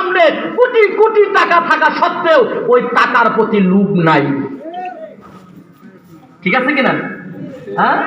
সামনে কোটি কোটি টাকা থাকা সত্ত্বেও ওই টাকার প্রতি লোভ নাই। ঠিক আছে কিনা? হ্যাঁ?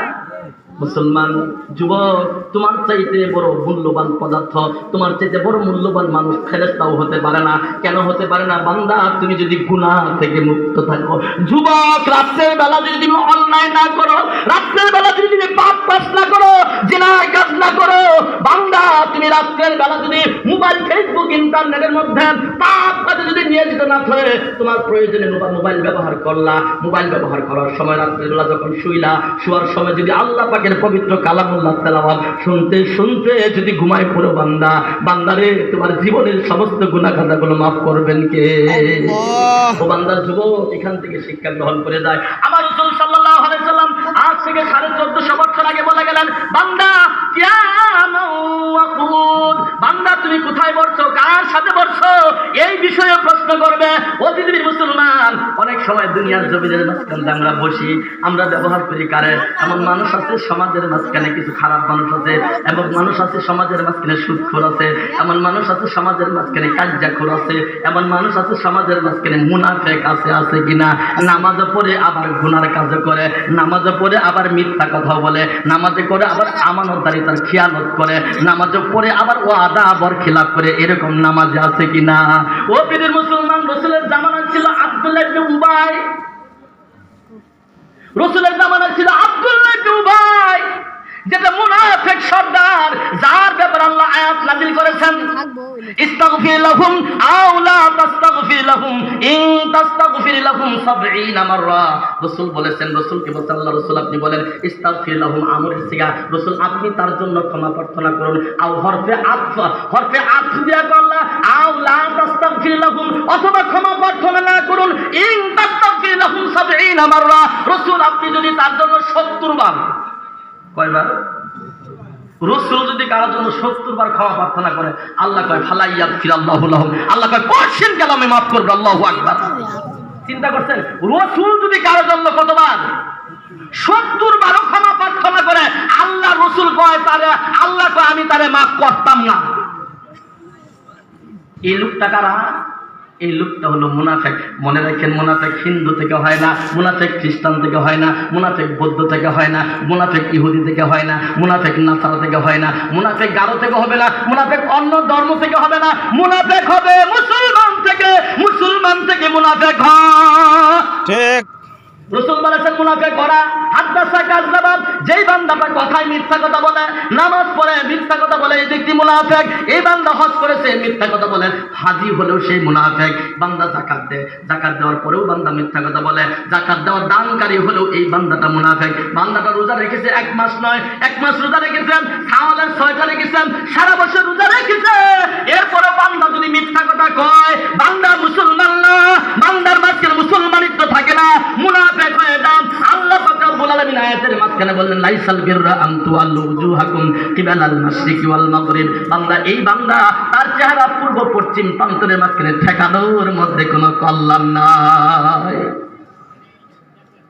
মুসলমান যুবক, তোমার চাইতে বড় মূল্যবান পদার্থ, তোমার চাইতে বড় মূল্যবান মানুষ ফেরেস্তাও হতে পারে না। কেন হতে পারে না? বান্দা, তুমি যদি গুনাহ থেকে মুক্ত থাকো। যুবক রাত্রের বেলা যদি তুমি অন্যায় না করো রাত্রের বেলা যদি তুমি পাপ কাজ না করো জেনা কাজ না করো, বান্দা, তুমি রাত্রের বেলা যদি মোবাইল, ফেসবুক, ইন্টারনেটের মধ্যে পাপ কাজে যদি নিয়োজিত না হয়ে তোমার প্রয়োজনে মোবাইল ব্যবহার করলা। মোবাইল ব্যবহার করার সময় রাত্রের বেলা যখন শুইলা, শোয়ার সময় যদি আল্লাহ পাকের পবিত্র কালামুল্লাহ তেলাওয়াত শুনতে শুনতে যদি ঘুমায় পড়ো বান্দা বান্দারে তোমার জীবনের সমস্ত গুণাখাতাগুলো মাফ করবেন কে? ও বান্দার যুবক এখান থেকে শিক্ষা গ্রহণ করে যায়। আমার রসুল আলাইহি আজ থেকে সাড়ে চোদ্দশো বছর আগে বলে গেলেন বান্দা বান্দা তুমি কোথায় বসছো কার সাথে বসছো এই বিষয়ে প্রশ্ন করবে। ও সময় দুনিয়ার জমিনের মাঝখানে আমরা বসি, আমরা ব্যবহার করি কারে? এমন মানুষ আছে, সমাজের মাঝখানে কিছু খারাপ মানুষ আছে, এমন মানুষ আছে, সমাজের মাঝখানে সুদখোর আছে, এমন মানুষ আছে, সমাজের মাঝখানে কাজ্জাখোর আছে, এমন মানুষ আছে, সমাজের মাঝখানে মুনাফেক আছে আছে কিনা? নামাজে পড়ে আবার গুনার কাজ করে, নামাজে পড়ে আবার মিথ্যা কথা বলে, নামাজে করে আবার আমানতদারি তার খেয়ালত করে, নামাজে পড়ে আবার ও আদা আবার খিলাপ করে, এরকম নামাজে আছে কিনা? ও পীরের মুসলমান, রসুলের জামানা ছিল আব্দুল্লাহ ইবনে উবাই। রসুলের জামানা ছিল আব্দুল্লাহ ইবনে উবাই। যেটা মুনাফিক সর্দার, যার ব্যাপার আল্লাহ আয়াত নাযিল করেছেন। ইস্তাগফির লাহুম আও তাস্তাগফির লাহুম ইন তাস্তাগফির লাহুম 70 মাররা। রাসূল বলেছেন রাসূলকে বলছেন? আল্লাহ রাসূল আপনি বলেন সিগা। আপনি তার জন্য ক্ষমা প্রার্থনা করুন। আও হরফে আতফ হরফে আতফ দিয়া লাহুম অথবা ক্ষমা প্রার্থনা না করুন ইন তাস্তাগফির লাহুম 70 মাররা রাসূল আপনি যদি তার জন্য 70 বার কয়বার? রসুল যদি কারোর জন্য সত্তর বার ক্ষমা প্রার্থনা করে, আল্লাহ কয় ফালাইয়া ফিরাল্লাহ আল্লাহ কয় কোশ্চেন কালামে মাফ করবে? আল্লাহ আকবার। চিন্তা করছেন? রসুল যদি কারোর জন্য কতবার? সত্তর বারো ক্ষমা প্রার্থনা করে, আল্লাহ রসুল কয়, তারে, আল্লাহ কয়, আমি তারে মাফ করতাম না। এই লোকটা কারা? এই লোকটা হলো মুনাফেক। মনে রাখেন মুনাফেক হিন্দু থেকে হয় না মুনাফেক খ্রিস্টান থেকে হয় না মুনাফেক বৌদ্ধ থেকে হয় না মুনাফেক ইহুদি থেকে হয় না মুনাফেক নাসারা থেকে হয় না মুনাফেক গারো থেকে হবে না মুনাফেক অন্য ধর্ম থেকে হবে না মুনাফেক হবে মুসলমান থেকে মুসলমান থেকে মুনাফেক হয়। ঠিক। রসুল বলেছেন মুনাফে করা যেই বান্দাটা কথায় মিথ্যা কথা বলে, নামাজ পড়ে মিথ্যা কথা বলে এই ব্যক্তি মুনাফেক, এই বান্দা হজ করেছে মিথ্যা কথা বলে, হাজি হলেও সেই মুনাফেক, বান্দা জাকাত দেয়। জাকাত দেওয়ার পরেও বান্দা মিথ্যা কথা বলে জাকাত দেওয়ার দানকারী হলেও এই বান্দাটা মুনাফেক। বান্দাটা রোজা রেখেছে এক মাস নয়, এক মাস রোজা রেখেছেন খাওয়ালেন ছয়টা রেখেছেন, সারা বছর রোজা রেখেছে। এরপরে বান্দা যদি মিথ্যা কথা কয়, বান্দা মুসলমান না, বান্দার মাঝখানে মুসলমানিত্ব থাকে না, মুনাফেক হয়ে যান, আল্লাহ মাঝখানে বললেন, লাইসাল বিররা আন তুআল্লু উজুহাকুম কিবালাল মাশরিকি ওয়াল মাগরিব। বান্দা, এই বান্দা, তার চেহারা পূর্ব পশ্চিম প্রান্তরের মাঝখানে ঠেকানোর মধ্যে কোনো কল্যাণ নাই।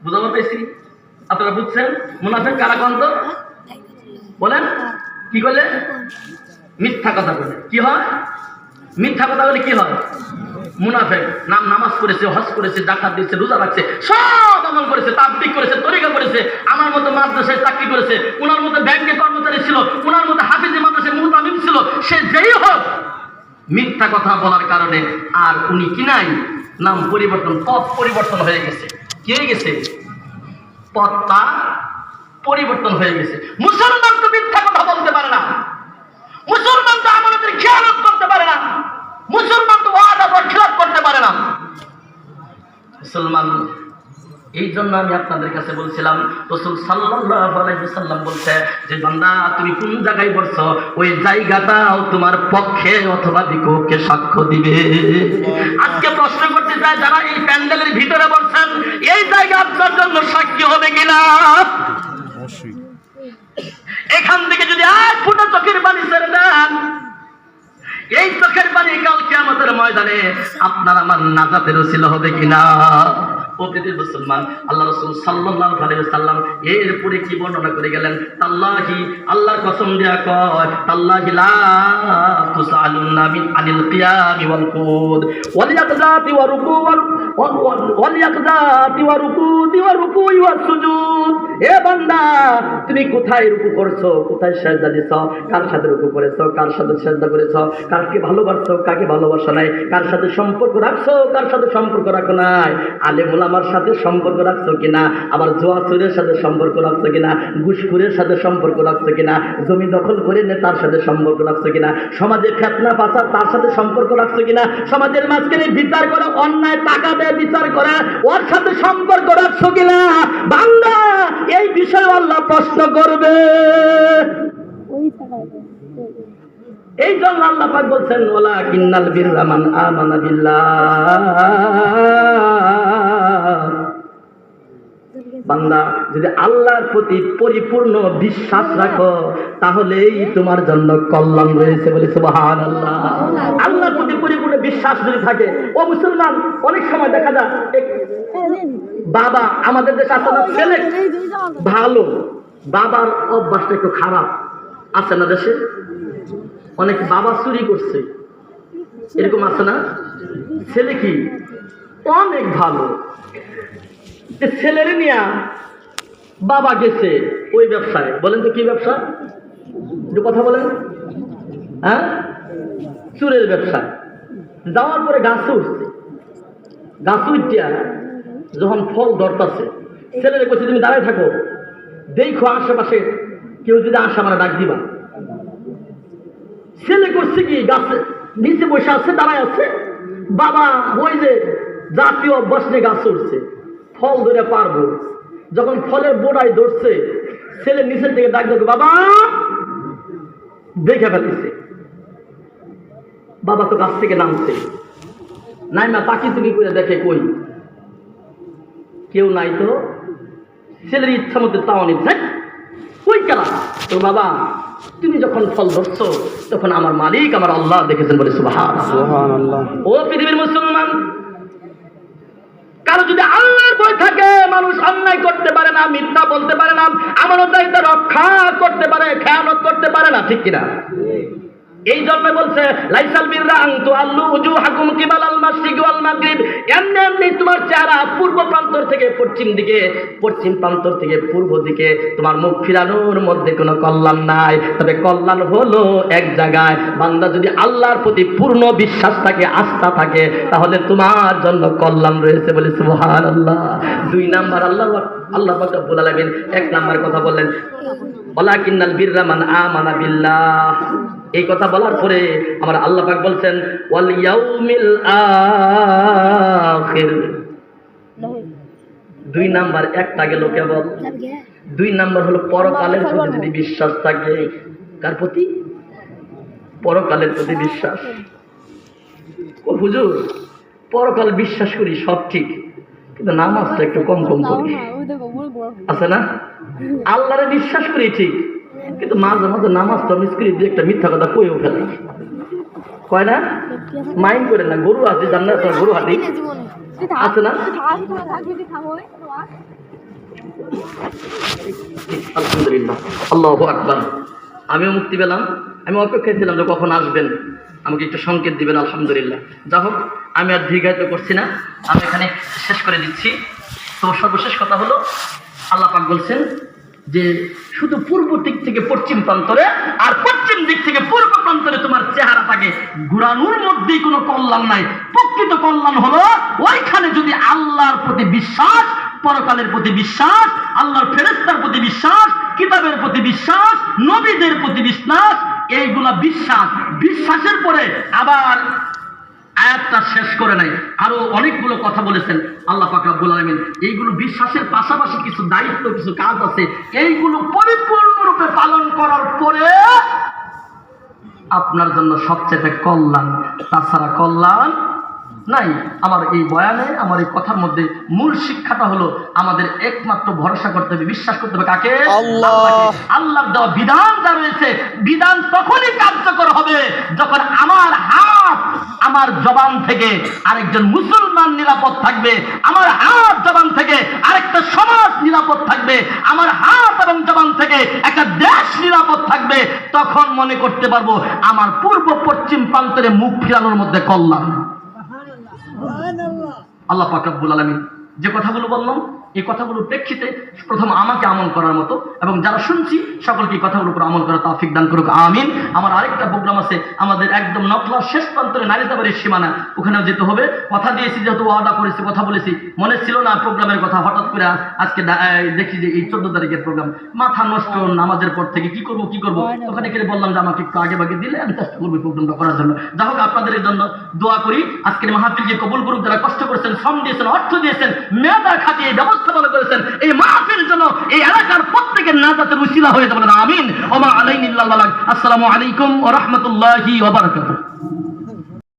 বুঝতে পেরেছি? আপনারা বুঝছেন? মুনাফেক কারা কন্ত? বলেন, কি করলে মিথ্যা কথা বলে কি হয়? মিথ্যা কথা বলে কি হয়? মুনাফেক, নাম নামাজ পড়েছে, হজ করেছে, জাকাত দিয়েছে, রোজা রাখছে, সব আমল করেছে তাবলিক করেছে, তরিকা করেছে, আমার মতো মাদ্রাসায় চাকরি করেছে ওনার মতো ব্যাংকে কর্মচারী ছিল ওনার মতো হাফিজি মাদ্রাসায় মুহতামিম ছিল, সে যেই হোক, মিথ্যা কথা বলার কারণে আর উনি কি নাই, নাম পরিবর্তন, পথ পরিবর্তন হয়ে গেছে। কি হয়ে গেছে? পথটা পরিবর্তন হয়ে গেছে। মুসলমান তো মিথ্যা কথা বলতে পারে না। মুসলমান তো আমাদের খেয়ালত করতে পারে না। মুসলমান ওয়াদা করতে পারে না। মুসলমান এই জন্য আমি আপনাদের কাছে বলছিলাম রসুল সাল্লাল্লাহু সাল্লাম বলছে যে বান্দা তুমি কোন জায়গায় বসছো ওই জায়গাটাও তোমার পক্ষে অথবা বিপক্ষে সাক্ষ্য দিবে। আজকে প্রশ্ন করতে চাই যারা এই প্যান্ডেলের ভিতরে বসছেন এই জায়গা আপনার জন্য সাক্ষী হবে কিনা? এখান থেকে যদি এক ফুটা চোখের পানি ছেড়ে দেন এই চোখের পানি কালকে আমাদের ময়দানে আপনার আমার নাজাতের ছিল হবে কিনা? ও মুসলমান। আল্লাহ রসুল আলাইহি সাল্লাম এরপরে কি বর্ণনা করে গেলেন? তাল্লাহি, আল্লাহর কসম দেয়া কয়, তাল্লাহি আনিল ওয়া রুকু ওয়া সুজুদ। বান্দা, তুমি কোথায় রুকু করছ? কোথায় সেজদা দিছো? কার সাথে রুকু করেছ? কার সাথে সেজদা করেছ? কাকে ভালোবাসছো? কাকে ভালোবাসো নাই? কার সাথে সম্পর্ক রাখছো? কার সাথে সম্পর্ক রাখো নাই? আলে মোলামার সাথে সম্পর্ক রাখছো কিনা? আবার জোয়া চুরের সাথে সম্পর্ক রাখছো কিনা? ঘুষখুরের সাথে সম্পর্ক রাখছো কিনা? জমি দখল করে নে তার সাথে সম্পর্ক রাখছো কিনা? সমাজে ফেতনা পাচা তার সাথে সম্পর্ক রাখছো কিনা? সমাজের মাঝখানে বিচার করা অন্যায় টাকা দেয় বিচার করা ওর সাথে সম্পর্ক রাখছো কিনা? বাংলা এই বিষয়ে আল্লাহ প্রশ্ন করবে। এই জন্য আল্লাহ পাক বলছেন ওলা কিন্নাল বিররা মান আমানা বিল্লাহ। বান্দা, যদি আল্লাহর প্রতি পরিপূর্ণ বিশ্বাস রাখো, তাহলেই তোমার জন্য কল্যাণ রয়েছে বলে সুবাহান আল্লাহ আল্লাহর প্রতি পরিপূর্ণ বিশ্বাস যদি থাকে, ও মুসলমান, অনেক সময় দেখা যায় বাবা আমাদের দেশে না, ছেলে ভালো, বাবার অভ্যাসটা একটু খারাপ, আছে না দেশে? অনেক বাবা চুরি করছে, এরকম আছে না? ছেলে কি? অনেক ভালো। ছেলের নিয়া বাবা গেছে ওই ব্যবসায়। বলেন তো কি ব্যবসা? একটু কথা বলেন। হ্যাঁ? চুরের ব্যবসা। যাওয়ার পরে গাছে উঠছে। গাছ উঠিয়া যখন ফল ধরতাছে, ছেলের কইছে, তুমি দাঁড়ায় থাকো। দেখো আশেপাশে কেউ যদি আসে আমার ডাক দিবা। ছেলে করছে কি? গাছে নিচে বসে আছে, দাঁড়ায় আছে। বাবা ওই যে জাতীয় নিয়ে গাছ উঠছে। ফল ধরে পারব যখন ফলের বোড়ায় ধরছে ছেলে নিচের থেকে ডাক দেখো বাবা! দেখে ফেলেছে। বাবা তো গাছ থেকে নামছে। নাই মা তাকি তুমি করে দেখে কই? কেউ নাই তো? ছেলের ইচ্ছা মতো তাও নিচ্ছে কই কেলা তো বাবা তুমি যখন ফল ধরছো তখন আমার মালিক আমার আল্লাহ দেখেছেন বলে সুবহানাল্লাহ। ও পৃথিবীর মুসলমান কারও যদি আল্লাহর বই থাকে, মানুষ অন্যায় করতে পারে না, মিথ্যা বলতে পারে না আমার দায়িত্ব রক্ষা করতে পারে, খেয়ানত করতে পারে না, ঠিক কিনা? এই জন্মে বলছে, লাইসাল বিররা আন তুআল্লু উজুহাকুম কিবালাল মাশরিক ওয়াল মাগরিব। এমনি এমনি তোমার চেহারা পূর্ব প্রান্তর থেকে পশ্চিম দিকে, পশ্চিম প্রান্তর থেকে পূর্ব দিকে, তোমার মুখ ফিরানোর মধ্যে কোনো কল্যাণ নাই। তবে কল্যাণ হলো এক জায়গায়। বান্দা যদি আল্লাহর প্রতি পূর্ণ বিশ্বাস থাকে, আস্থা থাকে, তাহলে তোমার জন্য কল্যাণ রয়েছে বলে সুবহানাল্লাহ। দুই নাম্বার আল্লাহ আল্লাহ পাক রব্বুল আলামিন এক নাম্বার কথা বললেন, ওয়ালাকিন্নাল বিররা মান আমানা বিল্লাহ। এই কথা বলার পরে আমার আল্লাহ পাক বলছেন ওয়াল ইয়াউমিল আখির। দুই নাম্বার একটা গেল কেবল। দুই নাম্বার হলো পরকালের প্রতি যদি বিশ্বাস থাকে কার প্রতি? পরকালের প্রতি বিশ্বাস। ও হুজুর পরকাল বিশ্বাস করি সব ঠিক। কিন্তু নামাজটা একটু কম কম করি। আছে না? আল্লাহরে বিশ্বাস করি ঠিক। কিন্তু মাঝে মাঝে নামাজ তো মিস করি যে একটা মিথ্যা কথা কয়েও ফেলে কয় না? মাইন্ড করে না, গরু আছে, জান্নাত গরু হাঁটি আছে না? আলহামদুলিল্লাহ, আল্লাহ আমিও মুক্তি পেলাম, আমি অপেক্ষায় ছিলাম যে কখন আসবেন। আমাকে একটু সংকেত দিবেন, আলহামদুলিল্লাহ। যা হোক, আমি আর দীর্ঘায়িত করছি না, আমি এখানে শেষ করে দিচ্ছি। তো সর্বশেষ কথা হলো, আল্লাহ পাক বলছেন যে শুধু পূর্ব দিক থেকে পশ্চিম প্রান্তরে আর পশ্চিম দিক থেকে পূর্ব প্রান্তরে তোমার চেহারা থাকে। ঘুরানোর মধ্যেই কোনো কল্যাণ নাই। প্রকৃত কল্যাণ হলো ওইখানে যদি আল্লাহর প্রতি বিশ্বাস, পরকালের প্রতি বিশ্বাস, আল্লাহর ফেরেস্তার প্রতি বিশ্বাস, কিতাবের প্রতি বিশ্বাস, নবীদের প্রতি বিশ্বাস, এইগুলা বিশ্বাস। বিশ্বাসের পরে আবার আয়াতটা শেষ করে নাই। আরও অনেকগুলো কথা বলেছেন আল্লাহ পাক রব্বুল আলামিন। এইগুলো বিশ্বাসের পাশাপাশি কিছু দায়িত্ব কিছু কাজ আছে। এইগুলো পরিপূর্ণরূপে পালন করার পরে আপনার জন্য সবচেয়ে কল্যাণ। তাছাড়া কল্যাণ নাই। আমার এই বয়ানে আমার এই কথার মধ্যে মূল শিক্ষাটা হলো আমাদের একমাত্র ভরসা করতে হবে বিশ্বাস করতে হবে কাকে? আল্লাহ। দেওয়া বিধান যা রয়েছে বিধান তখনই কার্যকর হবে যখন আমার হাত আমার জবান থেকে আরেকজন মুসলমান নিরাপদ থাকবে আমার হাত জবান থেকে আরেকটা সমাজ নিরাপদ থাকবে আমার হাত এবং জবান থেকে একটা দেশ নিরাপদ থাকবে তখন মনে করতে পারব আমার পূর্ব পশ্চিম প্রান্তরে মুখ ফিরানোর মধ্যে কল্যাণ। আল্লাহ পাকবুল আলামিন যে কথাগুলো বললাম এই কথাগুলোর প্রেক্ষিতে প্রথম আমাকে আমল করার মতো এবং যারা শুনছি সকলকে এই কথাগুলোর উপর আমল করার তৌফিক দান করুক আমিন। আমার আরেকটা প্রোগ্রাম আছে আমাদের একদম নকলার শেষ প্রান্তরে নারীতাবাড়ির সীমানা ওখানেও যেতে হবে। কথা দিয়েছি যেহেতু ওয়াদা করেছি কথা বলেছি মনে ছিল না প্রোগ্রামের কথা হঠাৎ করে আজকে দেখি যে এই চোদ্দ তারিখের প্রোগ্রাম। মাথা নষ্ট নামাজের পর থেকে কি করব কি করব? ওখানে গেলে বললাম যে আমাকে একটু আগে বাগে দিলে আমি চেষ্টা করব প্রোগ্রামটা করার জন্য। যা হোক আপনাদের জন্য দোয়া করি আজকের মাহফিলকে কবুল করুক যারা কষ্ট করেছেন শ্রম দিয়েছেন অর্থ দিয়েছেন মেধা খাটিয়ে ব্যবস্থাপনা করেছেন। এই মাহফিল জন্য এই এলাকার প্রত্যেকের নাজাতের উশিলা হয়ে যাবে আমিন। ওমা আলাইনিল্লাহ আসসালামু আলাইকুম ওয়া রাহমাতুল্লাহি